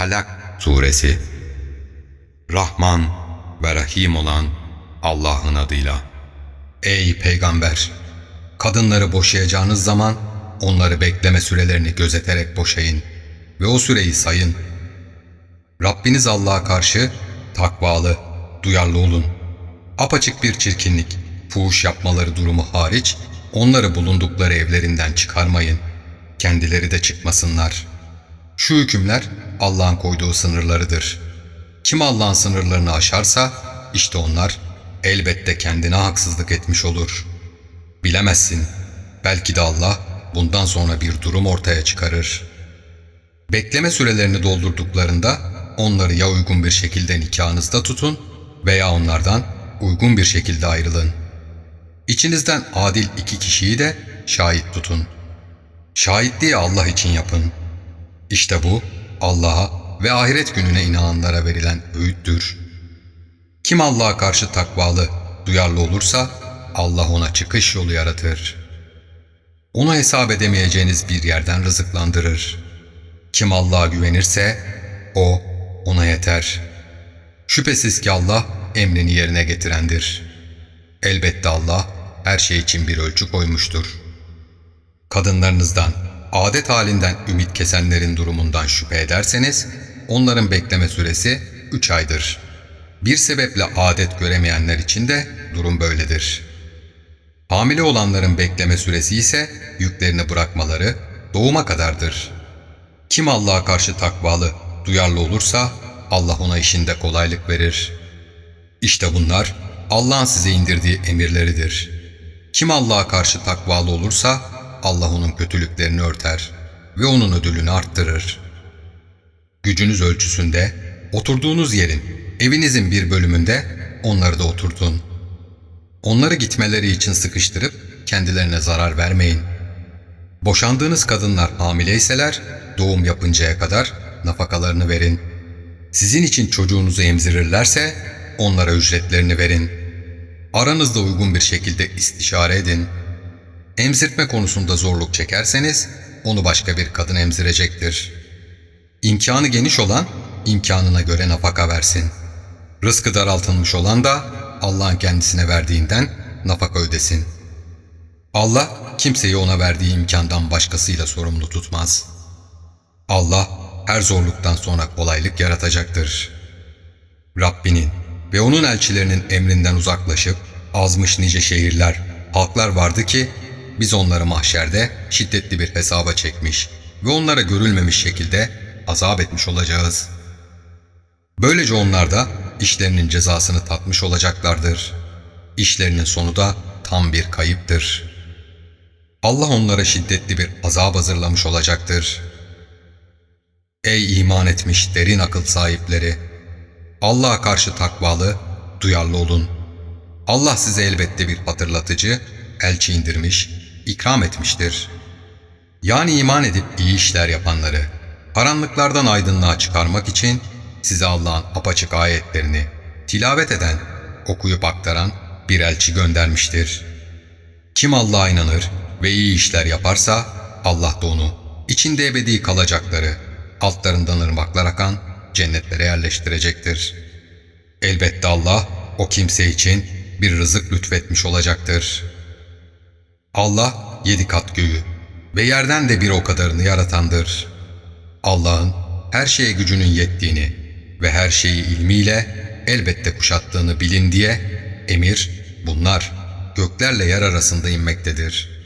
Talak Suresi Rahman ve Rahim olan Allah'ın adıyla. Ey peygamber! Kadınları boşayacağınız zaman onları bekleme sürelerini gözeterek boşayın ve o süreyi sayın. Rabbiniz Allah'a karşı takvalı, duyarlı olun. Apaçık bir çirkinlik, fuhuş yapmaları durumu hariç onları bulundukları evlerinden çıkarmayın. Kendileri de çıkmasınlar. Şu hükümler Allah'ın koyduğu sınırlarıdır. Kim Allah'ın sınırlarını aşarsa işte onlar elbette kendine haksızlık etmiş olur. Bilemezsin. Belki de Allah bundan sonra bir durum ortaya çıkarır. Bekleme sürelerini doldurduklarında onları ya uygun bir şekilde nikahınızda tutun veya onlardan uygun bir şekilde ayrılın. İçinizden adil iki kişiyi de şahit tutun. Şahitliği Allah için yapın. İşte bu Allah'a ve ahiret gününe inananlara verilen öğüttür. Kim Allah'a karşı takvalı, duyarlı olursa Allah ona çıkış yolu yaratır. Onu hesap edemeyeceğiniz bir yerden rızıklandırır. Kim Allah'a güvenirse o ona yeter. Şüphesiz ki Allah emrini yerine getirendir. Elbette Allah her şey için bir ölçü koymuştur. Kadınlarınızdan, adet halinden ümit kesenlerin durumundan şüphe ederseniz, onların bekleme süresi 3 aydır. Bir sebeple adet göremeyenler için de durum böyledir. Hamile olanların bekleme süresi ise yüklerini bırakmaları doğuma kadardır. Kim Allah'a karşı takvalı, duyarlı olursa Allah ona işinde kolaylık verir. İşte bunlar Allah'ın size indirdiği emirleridir. Kim Allah'a karşı takvalı olursa Allah onun kötülüklerini örter ve onun ödülünü arttırır. Gücünüz ölçüsünde oturduğunuz yerin, evinizin bir bölümünde onları da oturtun. Onları gitmeleri için sıkıştırıp kendilerine zarar vermeyin. Boşandığınız kadınlar hamileyseler doğum yapıncaya kadar nafakalarını verin. Sizin için çocuğunuzu emzirirlerse onlara ücretlerini verin. Aranızda uygun bir şekilde istişare edin. Emzirtme konusunda zorluk çekerseniz onu başka bir kadın emzirecektir. İmkanı geniş olan imkanına göre nafaka versin. Rızkı daraltılmış olan da Allah'ın kendisine verdiğinden nafaka ödesin. Allah kimseyi ona verdiği imkandan başkasıyla sorumlu tutmaz. Allah her zorluktan sonra kolaylık yaratacaktır. Rabbinin ve onun elçilerinin emrinden uzaklaşıp azmış nice şehirler, halklar vardı ki biz onları mahşerde şiddetli bir hesaba çekmiş ve onlara görülmemiş şekilde azap etmiş olacağız. Böylece onlar da işlerinin cezasını tatmış olacaklardır. İşlerinin sonu da tam bir kayıptır. Allah onlara şiddetli bir azap hazırlamış olacaktır. Ey iman etmiş derin akıl sahipleri! Allah'a karşı takvalı, duyarlı olun. Allah size elbette bir hatırlatıcı, elçi indirmiş, ikram etmiştir. Yani iman edip iyi işler yapanları, karanlıklardan aydınlığa çıkarmak için size Allah'ın apaçık ayetlerini tilavet eden, okuyup aktaran bir elçi göndermiştir. Kim Allah'a inanır ve iyi işler yaparsa Allah da onu içinde ebedi kalacakları, altlarından ırmaklar akan cennetlere yerleştirecektir. Elbette Allah o kimse için bir rızık lütfetmiş olacaktır. Allah yedi kat göğü ve yerden de bir o kadarını yaratandır. Allah'ın her şeye gücünün yettiğini ve her şeyi ilmiyle elbette kuşattığını bilin diye emir bunlar göklerle yer arasında inmektedir.''